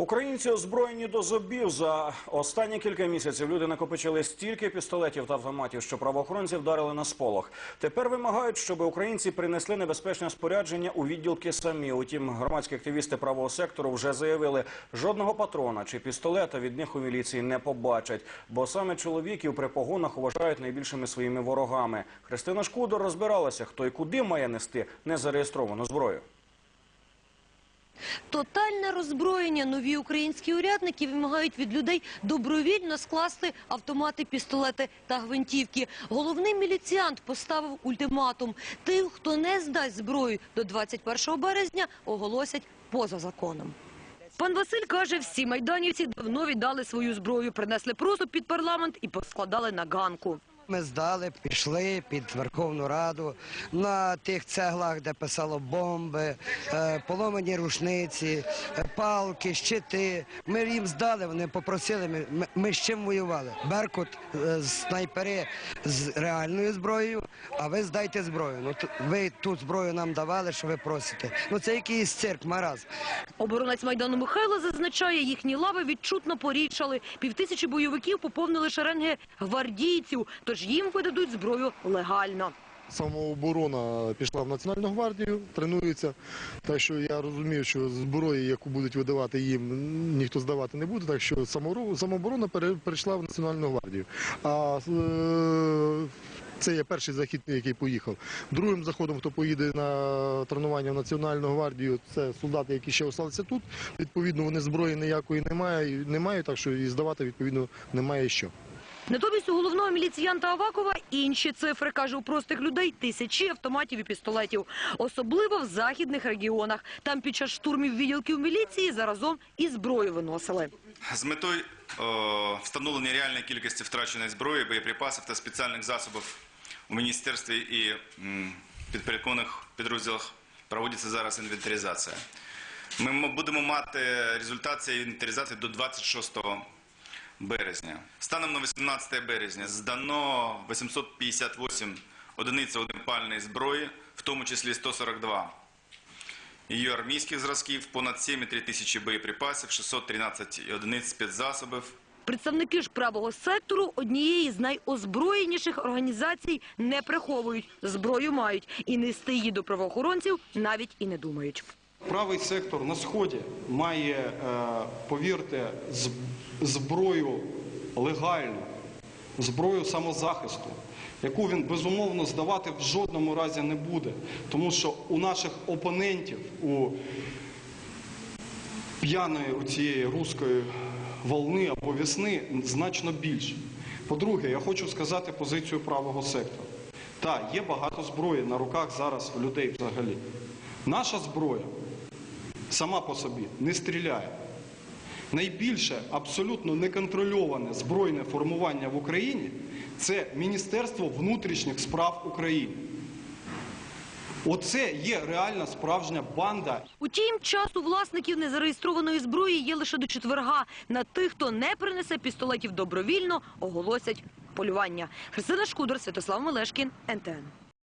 Українці озброєні до зубів. За останні кілька місяців люди накопичили стільки пістолетів та автоматів, що правоохоронці вдарили на сполох. Тепер вимагають, щоб українці принесли небезпечне спорядження у відділки самі. Утім, громадські активісти правого сектору вже заявили, жодного патрона чи пістолета від них у міліції не побачать, бо саме чоловіків при погонах вважають найбільшими своїми ворогами. Христина Шкудор розбиралася, хто і куди має нести незареєстровану зброю. Тотальне роззброєння нові українські урядники вимагають від людей добровільно скласти автомати, пістолети та гвинтівки. Головний міліціант поставив ультиматум. Тих, хто не здасть зброю до 21 березня, оголосять поза законом. Пан Василь каже, всі майданівці давно віддали свою зброю, принесли просто під парламент і поскладали на ганку. Ми здали, пішли під Верховну Раду на тих цеглах, де писало бомби, е, поломані рушниці, е, палки, щити. Ми їм здали, вони попросили. Ми, ми, з чим воювали? Беркут, е, снайпери з реальною зброєю, а ви здайте зброю. Ну ви ту зброю нам давали, що ви просите. Ну це якийсь цирк, маразм. Оборонець Майдану Михайло зазначає, їхні лави відчутно порічали. Півтисячі бойовиків поповнили шеренги гвардійців, тож їм видадуть зброю легально. Самооборона пішла в Національну гвардію, тренується. Так що я розумію, що зброї, яку будуть видавати їм, ніхто здавати не буде. Так що самооборона перейшла в Національну гвардію. А е, це є перший захід, який поїхав. Другим заходом, хто поїде на тренування в Національну гвардію, це солдати, які ще залишилися тут. Відповідно, вони зброї ніякої немає, немає, так що і здавати відповідно немає що. Натомість у головного міліціянта Авакова інші цифри, каже, у простих людей тисячі автоматів і пістолетів. Особливо в західних регіонах. Там під час штурмів відділків міліції заразом і зброю виносили. З метою встановлення реальної кількості втраченої зброї, боєприпасів та спеціальних засобів у міністерстві і м, підпорядкованих підрозділах проводиться зараз інвентаризація. Ми будемо мати результат цієї інвентаризації до 26 березня. Станом на 18 березня здано 858 одиниць вогнепальної зброї, в тому числі 142 її армійських зразків, понад 7,3 тисячі боєприпасів, 613 одиниць спецзасобів. Представники ж правого сектору однієї з найозброєніших організацій не приховують. Зброю мають і нести її до правоохоронців навіть і не думають. Правий сектор на сході має, е, повірте, зброю легальну, зброю самозахисту, яку він безумовно здавати в жодному разі не буде, тому що у наших опонентів, у п'яної у цієї руської волни або весни значно більше. По-друге, я хочу сказати позицію правого сектора. Так, є багато зброї на руках зараз у людей взагалі. Наша зброя сама по собі не стріляє. Найбільше абсолютно неконтрольоване збройне формування в Україні це Міністерство внутрішніх справ України. Оце є реальна справжня банда Утім, часу власників незареєстрованої зброї є лише до четверга. На тих, хто не принесе пістолетів добровільно, оголосять полювання. Христина Шкудор, Святослав Мелешкін, НТН.